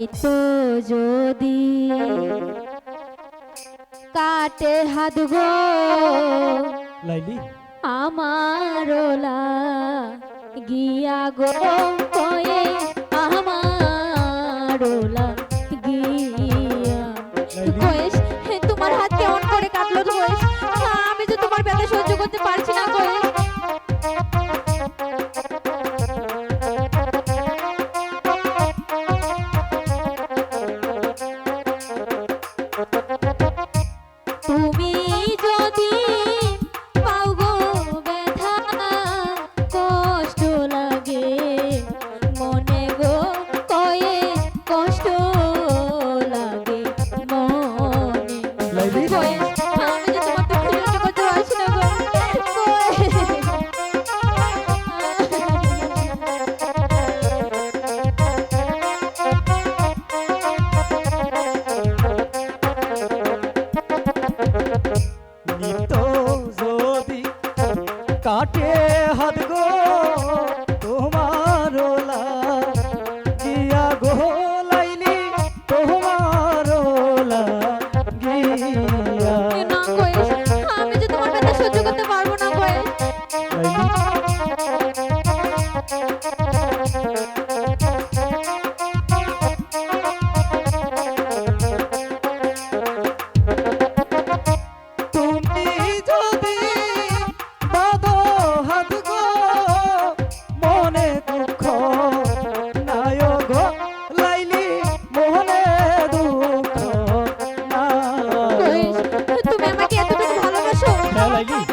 তো যদি কাটে হাত গো লাইলি? আমার গিয়া গো কয়ে আমার গিয়া কয়েস তোমার হাত I like it.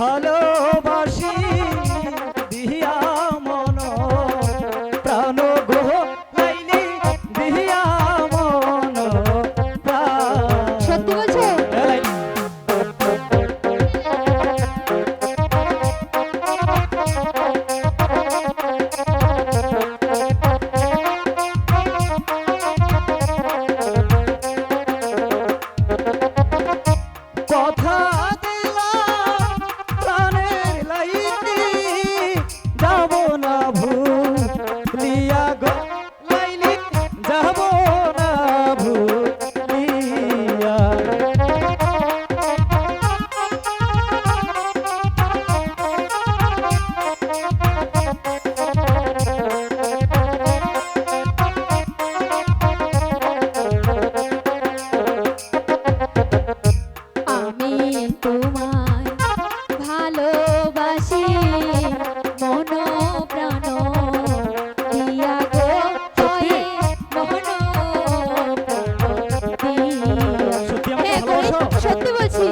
ভালো সত্যি বলছি?